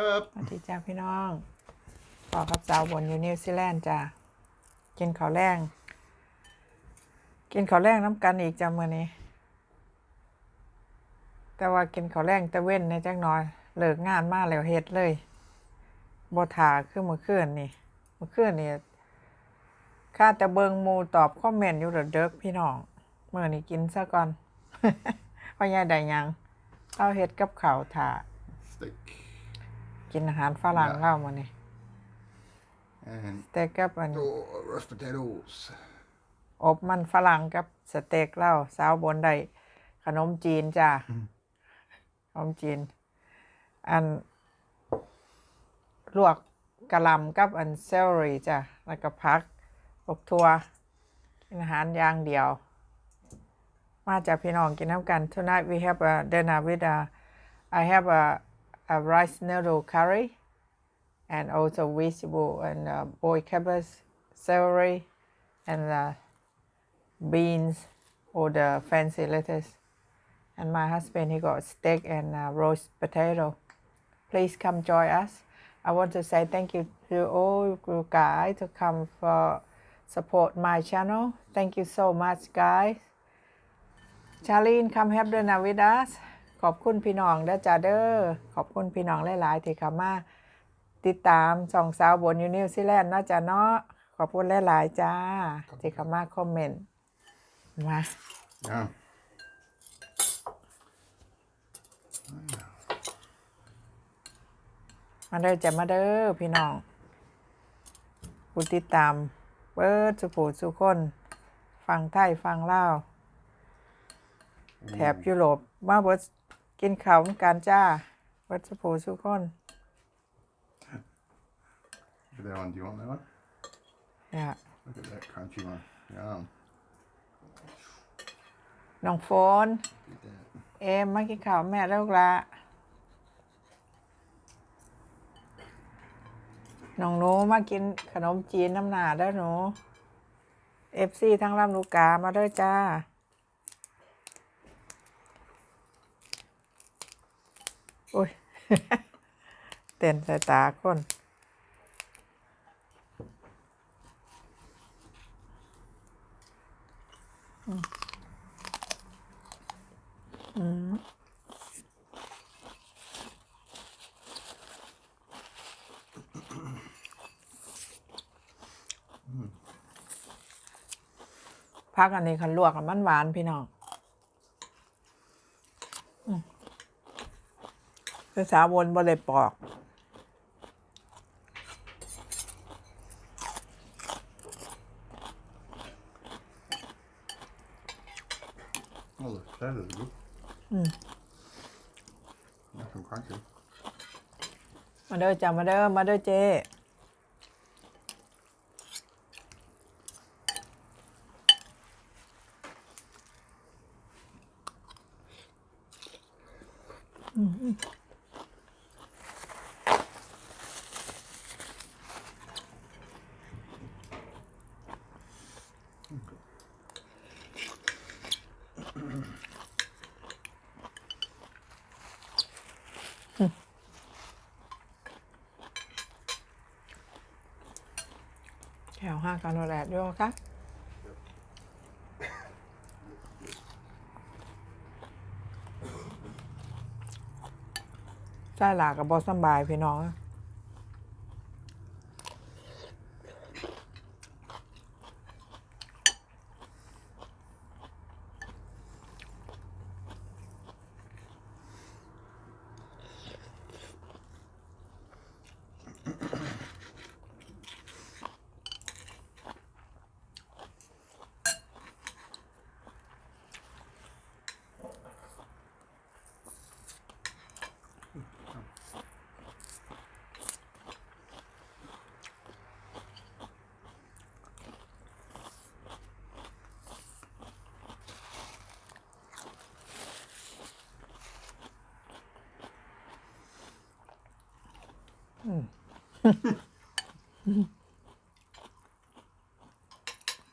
Pretty good. สวัสดีจ้าพี่น้องพอกับสาวบนอยู่นิวซีแลนด์จ้ากินข้าวแรงกินข้าวแรงน้ำกันอีกจ้ามื่อนี้ แต่ว่ากินข้าวแรงแต่เว้นในจักหน่อยเลิกงานมาแล้วเฮ็ดเลยบ่ถาคือมื้อคืนนี่มื้อคืนนี่ข้าแต่เบิงหมูตอบคอมเมนต์อยู่เด้อเด้อพี่น้องมื้อนี้กินซะก่อนว่าย่าได้หยังเอาเฮ็ดกับข้าวถา Steak. กิ นอาหารฝรั่งเล่ามานี่ And แต่กับอัน oh, roast potatoes. อบมันฝรั่งกับสเต็กเหล้าสาวบนได้ขนมจีนจ้าขนมจีน อัน ลวกกะหล่ำกับอันเซลรี่จ้ะแล้วก็พักอบทัวกินอาหารอย่างเดียว มาจากพี่น้องกินน้ำกัน tonight we have a dinner with a I have a a rice noodle curry, and also vegetable and uh, boiled cabbage, celery, and uh, beans or the fancy lettuce. And my husband, he got steak and uh, roast potato. Please come join us. I want to say thank you to all you guys to come for support my channel. Thank you so much, guys. Charlene, come have dinner with us. แฮปเดนาวิดัสขอบคุณพี่น้องเด้อจ้าเด้อขอบคุณพี่น้องหลายๆที่เข้ามาติดตามสองสาวบนยูนิวซีแลนด์เนาะจ้าเนาะขอบคุณหลายๆจ้าที่เข้ามาคอมเมนต์มา Yeah. มาเด้อจ้ามาเด้อพี่น้องผู้ติดตามเปิดสุผูสุคนฟังไทยฟังลาวแถบยุโรปมาเบิด กินข้าวนำกันจ้าเบิดสุผูสุคน Look at that one. Do you want that one? เนี่ย Look at that crunchy one. Yum. น้องโฟน Look at that. เอมมากินข้าวแม่แล้วลูกละน้องหนูมากินขนมจีนน้ำหนาได้อหนู เอฟซีทั้งลำลูกกามาด้วยจ้า โอ้ยเต้นใส่ตาคนอืมพักอันนี้คันลวกมันหวานพี่น้องอืม ภาษาวนบ่ได้ปอก Oh, the potatoes are good. Nice and crunchy. มาเด้อจ้ามาเด้อมาเด้อเจ แถว ห้ากานโดแดดด้วยค่ะใจหลากกับบอสบายพี่น้อง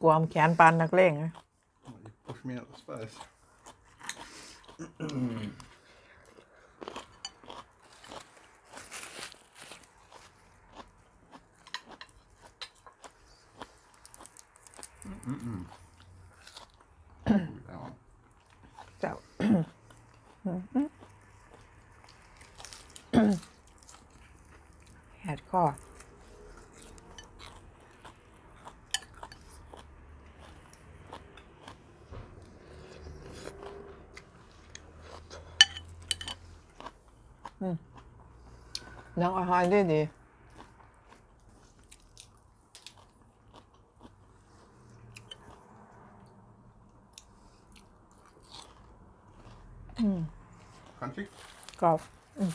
กวามแขนปานนักเลงนะ that one. เจ้า แหดข้อ อืมยังอาหารได้ดีอืม Crunchy? กรอบอืม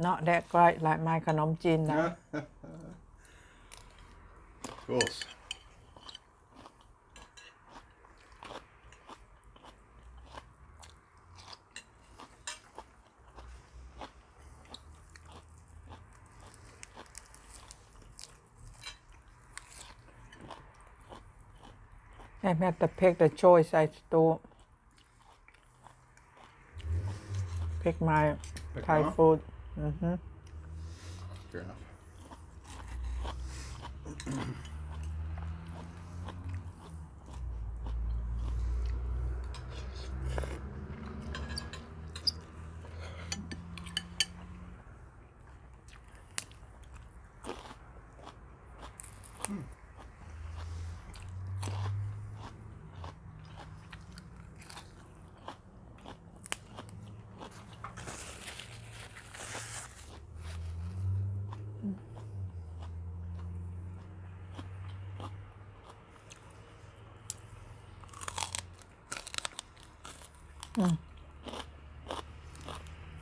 เนาะแดกก้อยลายไม้ขนมจีนนะ of course. ให้แม่แต่เพกแต่โชยใส่ตู้เพกไม้ Pick ไทย them up? ฟู้ดอือฮึ Fair enough.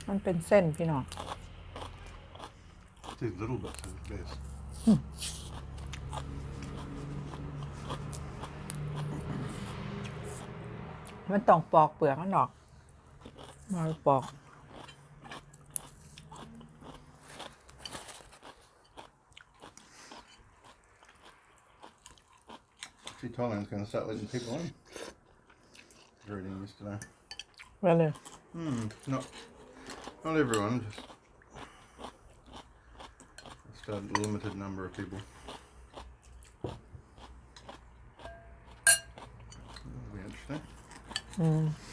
มันเป็นเส้นพี่น้อง These little bits of this. มันต้องปอกเปลือกมันออก มาปอก See, Thailand's going to start letting people in. Reading yesterday. ไปเลย Hmm, not not everyone, just a limited number of people. That'll be interesting. อื hmm.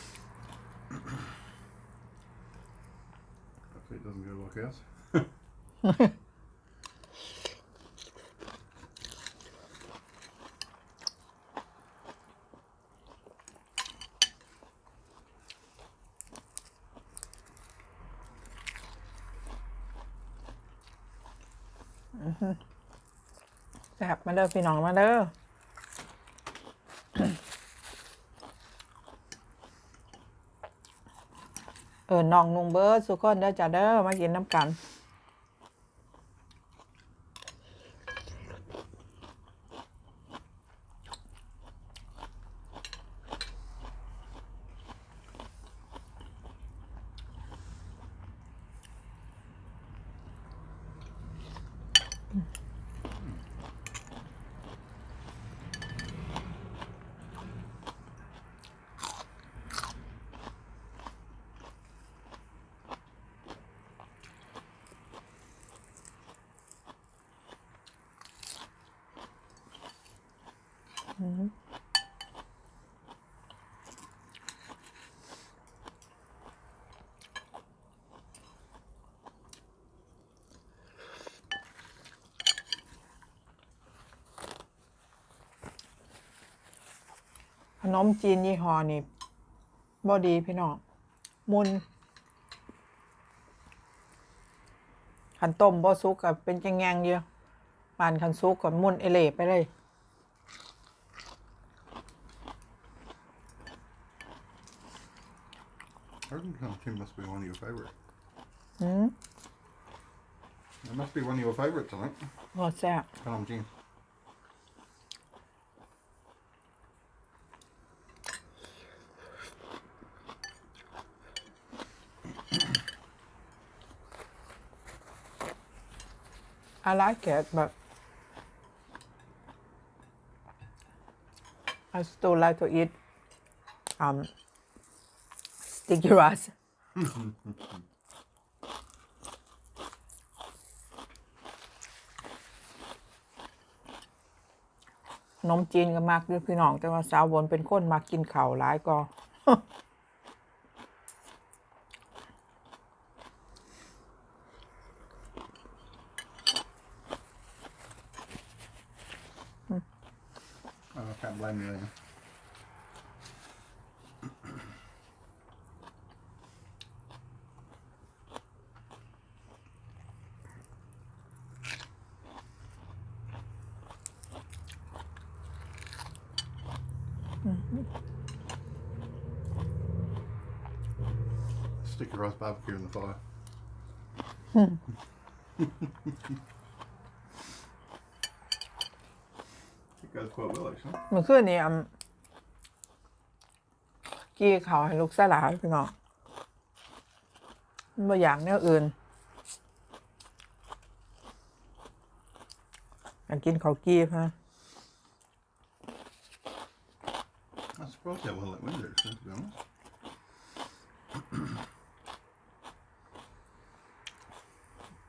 แซ่บมาเด้อพี่น้องมาเด้อเออน้องนุ่งเบิร์ดสุกคนเด้อจ้าเด้อมากินน้ำกัน ขนมจีนยี่ห้อนี่บอดีพี่น้องมุนขันต้มบ่สุกกับเป็นจังแงงเดียวปานขันสุกกับมุนเอเล่ไปเลย Urban Country must be one of your favourites. อืม It must be one of your favourites, I think. โอ้แซ่บ Come Jim. I like it but I still like to eat um sticky rice นมจีนก็มักด้วยพี่น้อง แต่ว่าสาวบนเป็นคนมักกินข้าวหลายก็ Oh, I can't blame you then. 'Sticky rice barbecue in the fire. it goes quite well actually. เมื่อคืนนี้อำกี้เขาวให้ลูกสลายพี่น้องบ่อย่างแนวอื่นอยากกินข้าวกี้ฮะ I'm surprised how well it went actually, to be honest.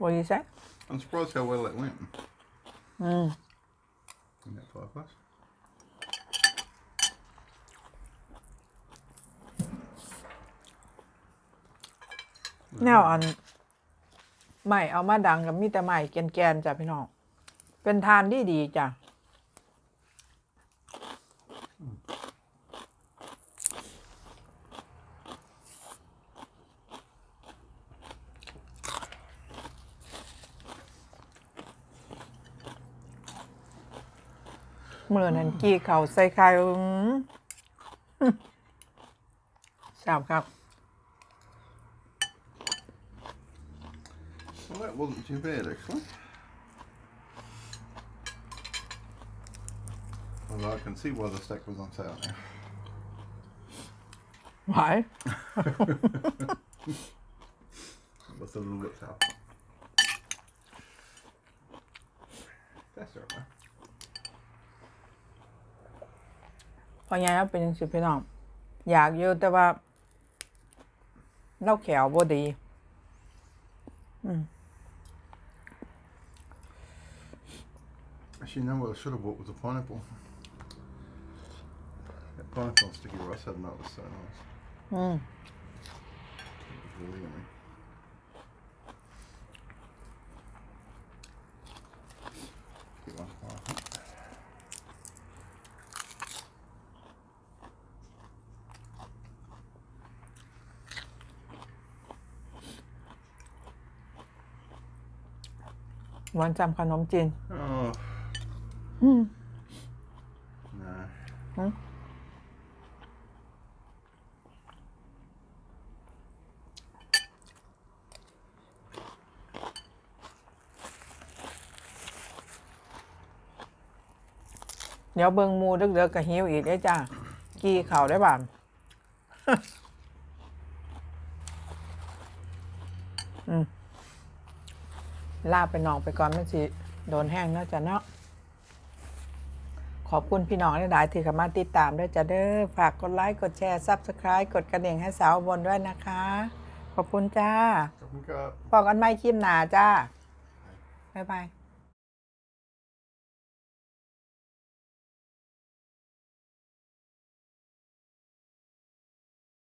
what do you say I'm surprised how well it went. อืม gafas. แนวอันใหม่เอามาดังกับมีแต่ใหม่แกนๆจ้ะพี่น้อง เป็นทานที่ดีจ้ะ เมื่อนั้นกี้เขาใส่ไข่อื้อสามครับ Well, that wasn't too bad actually. Although I can see why the steak was on sale now. ไหว It was a little bit tough. That's alright. man. พอไงครับเป็นสิพี่น้อง อยากอยู่แต่ว่าเล่าแขวบ่ดี Actually, you know what I should have bought was a pineapple. That pineapple on sticky rice had that was so nice. อืม It was really yummy. Get one more, I think. หวานจำขนมจีน Oh. อืม No. Huh? เดี๋ยวเบิงหมูเด็กๆกับหิวอีกได้จ้ากี่เข่าวได้บ้างอืม ลาไปนองไปก่อนมันสิโดนแห้งเนาะจ้ะเนาะขอบคุณพี่น้องหลายๆที่เข้ามาติดตามด้วยจ้ะเด้อฝากกดไลค์กดแชร์ซับสไคร b e กดกระดิ่งให้สาวบนด้วยนะคะ ขอบคุณจ้า Chop and cut. บอกกันไม่คลิปหนาจ้า บ๊ายบาย